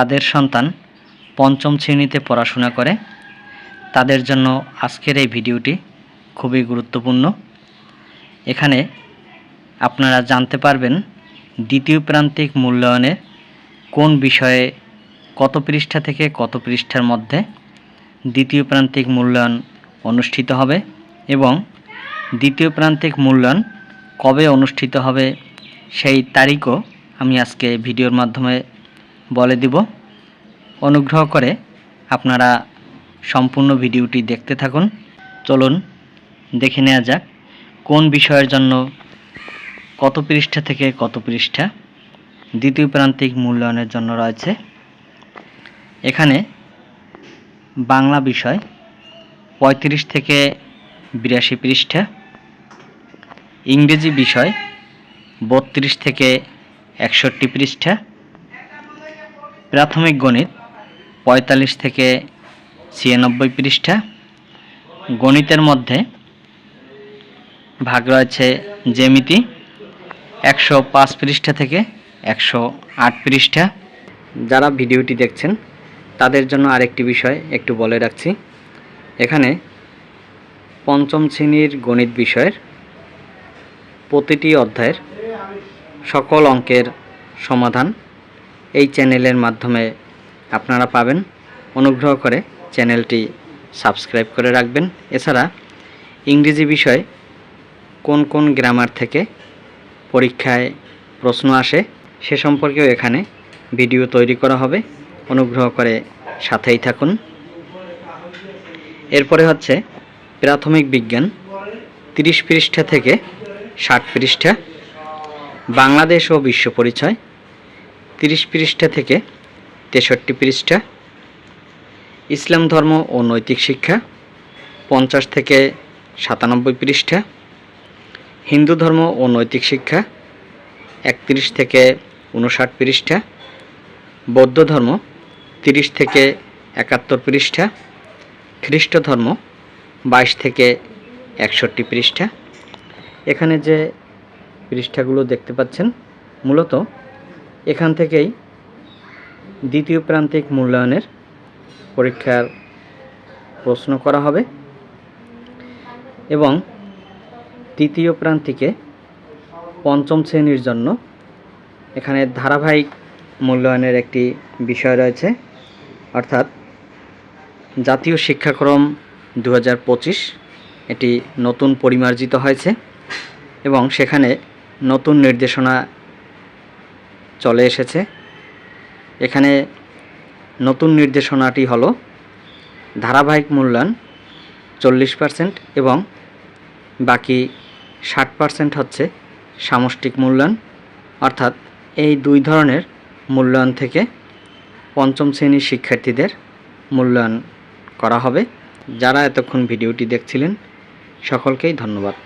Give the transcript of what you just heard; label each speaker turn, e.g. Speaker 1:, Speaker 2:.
Speaker 1: তাদের সন্তান পঞ্চম শ্রেণীতে পড়াশোনা করে। তাদের জন্য আজকের এই ভিডিওটি খুবই গুরুত্বপূর্ণ। এখানে আপনারা জানতে পারবেন দ্বিতীয় প্রান্তিক মূল্যায়নের কোন বিষয়ে কত পৃষ্ঠা থেকে কত পৃষ্ঠার মধ্যে দ্বিতীয় প্রান্তিক মূল্যায়ন অনুষ্ঠিত হবে এবং দ্বিতীয় প্রান্তিক মূল্যায়ন কবে অনুষ্ঠিত হবে সেই তারিখও আমি আজকে ভিডিওর মাধ্যমে বলে দিব। অনুগ্রহ করে আপনারা সম্পূর্ণ ভিডিওটি দেখতে থাকুন। চলুন দেখে নেওয়া যাক কোন বিষয়ের জন্য কত পৃষ্ঠা থেকে কত পৃষ্ঠা দ্বিতীয় প্রান্তিক মূল্যায়নের জন্য রয়েছে। এখানে বাংলা বিষয় পঁয়ত্রিশ থেকে বিরাশি পৃষ্ঠা, ইংরেজি বিষয় বত্রিশ থেকে একষট্টি পৃষ্ঠা প্রাথমিক গণিত পঁয়তাল্লিশ থেকে ছিয়ানব্বই পৃষ্ঠা। গণিতের মধ্যে ভাগ রয়েছে জ্যামিতি, একশো পাঁচ পৃষ্ঠা থেকে একশো আট পৃষ্ঠা। যারা ভিডিওটি দেখছেন, তাদের জন্য আরেকটি বিষয় একটু বলে রাখছি। এখানে পঞ্চম শ্রেণির গণিত বিষয়ের প্রতিটি অধ্যায়ের সকল অঙ্কের সমাধান এই চ্যানেলের মাধ্যমে আপনারা পাবেন। অনুগ্রহ করে চ্যানেলটি সাবস্ক্রাইব করে রাখবেন। এছাড়া ইংরেজি বিষয় কোন কোন গ্রামার থেকে পরীক্ষায় প্রশ্ন আসে সে সম্পর্কেও এখানে ভিডিও তৈরি করা হবে। অনুগ্রহ করে সাথেই থাকুন। এরপরে হচ্ছে প্রাথমিক বিজ্ঞান। তিরিশ পৃষ্ঠা থেকে ষাট পৃষ্ঠা। বাংলাদেশ ও বিশ্ব পরিচয়। তিরিশ পৃষ্ঠা থেকে তেষট্টি পৃষ্ঠা। ইসলাম ধর্ম ও নৈতিক শিক্ষা, পঞ্চাশ থেকে সাতানব্বই পৃষ্ঠা। হিন্দু ধর্ম ও নৈতিক শিক্ষা, একত্রিশ থেকে উনষাট পৃষ্ঠা। বৌদ্ধ ধর্ম, তিরিশ থেকে একাত্তর পৃষ্ঠা। খ্রিস্ট ধর্ম, বাইশ থেকে একষট্টি পৃষ্ঠা। এখানে যে পৃষ্ঠাগুলো দেখতে পাচ্ছেন, মূলত এখান থেকেই দ্বিতীয় প্রান্তিক মূল্যায়নের পরীক্ষার প্রশ্ন করা হবে এবং তৃতীয় প্রান্তিকে পঞ্চম শ্রেণির জন্য এখানে ধারাবাহিক মূল্যায়নের একটি বিষয় রয়েছে, অর্থাৎ জাতীয় শিক্ষাক্রম দু হাজার পঁচিশ, এটি নতুন পরিমার্জিত হয়েছে এবং সেখানে নতুন নির্দেশনা চলে এসেছে। এখানে নতুন নির্দেশনাটি হলো, ধারাবাহিক মূল্যায়ন চল্লিশ পার্সেন্ট এবং বাকি ষাট পার্সেন্ট হচ্ছে সামষ্টিক মূল্যায়ন। অর্থাৎ এই দুই ধরনের মূল্যায়ন থেকে পঞ্চম শ্রেণির শিক্ষার্থীদের মূল্যায়ন করা হবে। যারা এতক্ষণ ভিডিওটি দেখছিলেন, সকলকেই ধন্যবাদ।